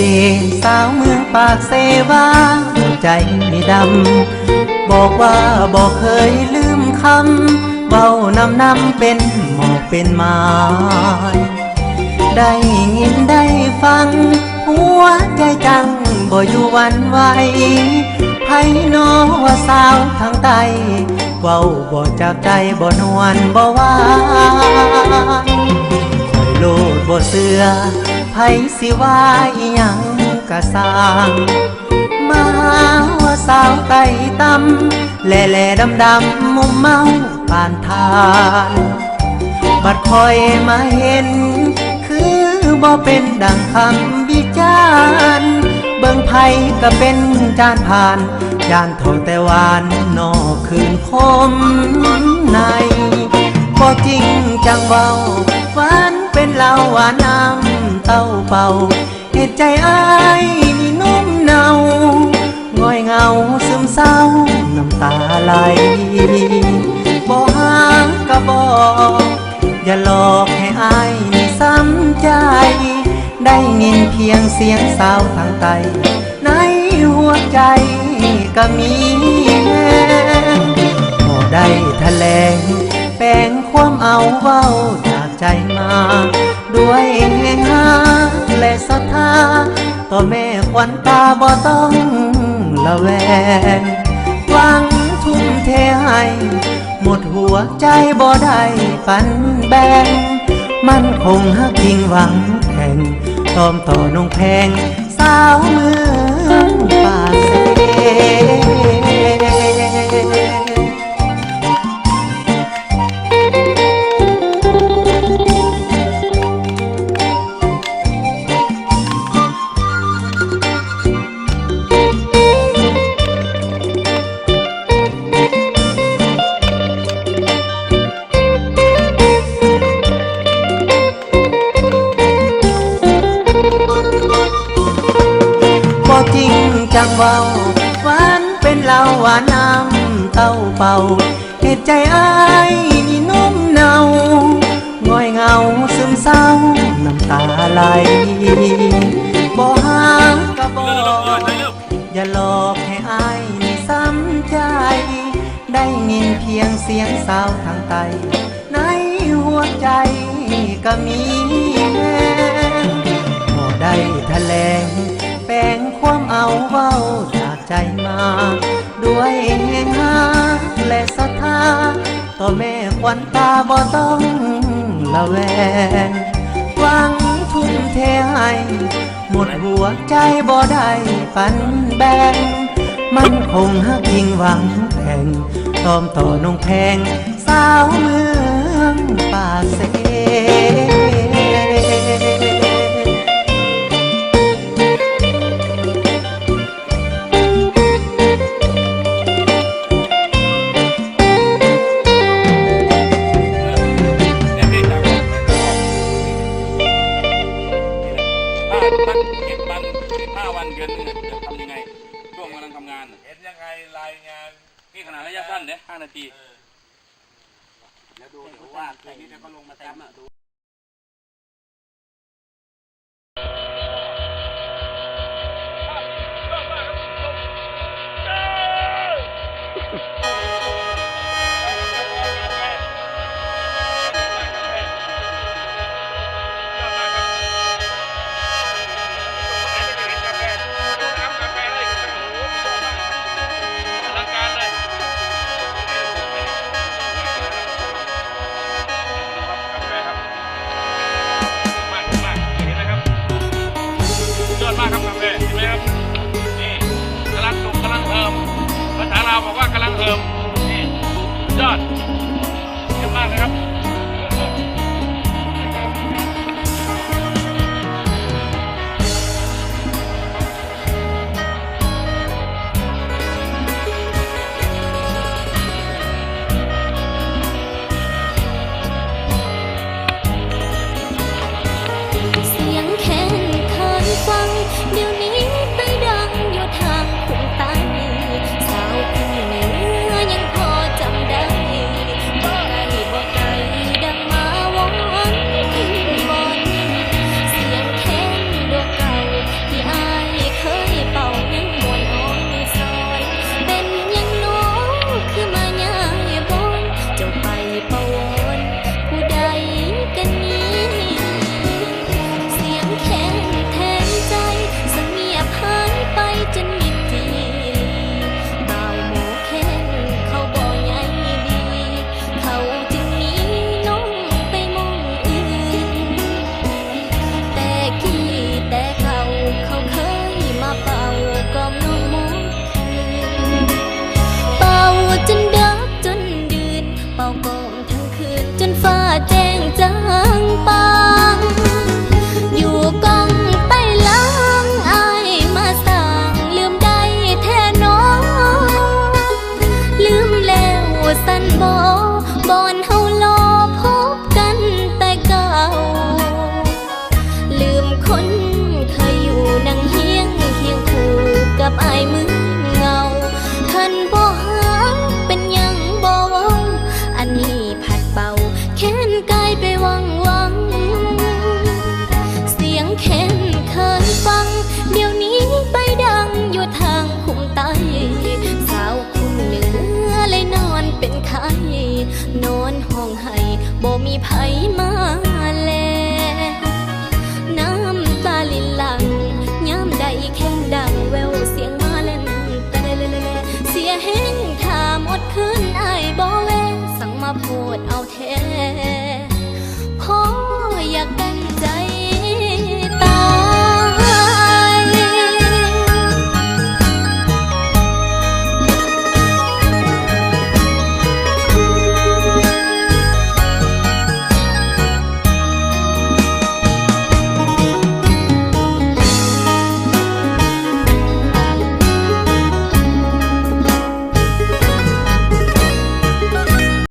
ดสาวเมืองปากเซวาใจดำ บอกว่าบอกเคยลืมคำเบานำนำเป็นหมอกเป็นไม้ได้ยินได้ฟัง หัวใจจังบ่อยู่วันไหวไพ่นอว่าสาวทางใต้เว้าบ่จากใจบ่นวลบ่หวานคอยโลดบ่เสือ ไผสิว่าอีหยังกะสร้างมาว่าสาวไต่ตำแหล่แหล่ดำดำมุมเมาปานทาน บัดคอยมาเห็น คือบ่เป็นดังคำวิจารณ์เบิ่งไผก็เป็นจานผ่านยานทองแต่วานนอกคืนคมในบ่จริงจังเบาหวานเป็นเหล้าหวานน้ำ เต้าเป่าเหตุใจอ้ายนี่นุ่มเนาง่อยเงาซึมเศร้าน้ำตาไหลบ่หากะบอกอย่าหลอกให้อายนี่ซ้ำใจ ได้ยินเพียงเสียงสาวทางไตในหัวใจก็มีแหงพอได้แถลงแปลงความเอาเว้า ใจมา ด้วยแหงหาและศรัทธาต่อแม่ควันตาบ่ต้องละแวงหวังทุ่มเทให้หมดหัวใจบ่ได้ปันแบ่งมันคงหักทิ้งหวังแข่งตอมต่อนงแพงสาวเมือง วาน้ำเต้าเป่าเหตุใจอ้ายนี่นุ่มเนาง่อยเงาซึมเศร้าน้ำตาไหลบ่หากะบอกอย่าหลอกให้อายนี่ซ้ำใจ ได้ยินเพียงเสียงสาวทางไตในหัวใจก็มีแหงพอได้แถลงแปลงความเอาเว้าจากใจมา ด้วยแห่งาและศรัทธาต่อแม่ควันตาบ่ต้องละแวงหวังทุ่มเทให้หมดหัวใจบ่ได้ปันแบ่งมันคงหักยิงหวังแข่งตอมต่อนงแพง สาวเมืองป่าเซเนี่ ห็นยังไงรายงานนี่ขนาดระยะสั้นเนี่ยห้านาทีแล้วดูเดี๋ยวว่าคืนนี้เดี๋ยวก็ลงมาแต้มอะดู ราบอกว่ากำลังเหิมนี่ยอดเยี่ยมมากนะครับ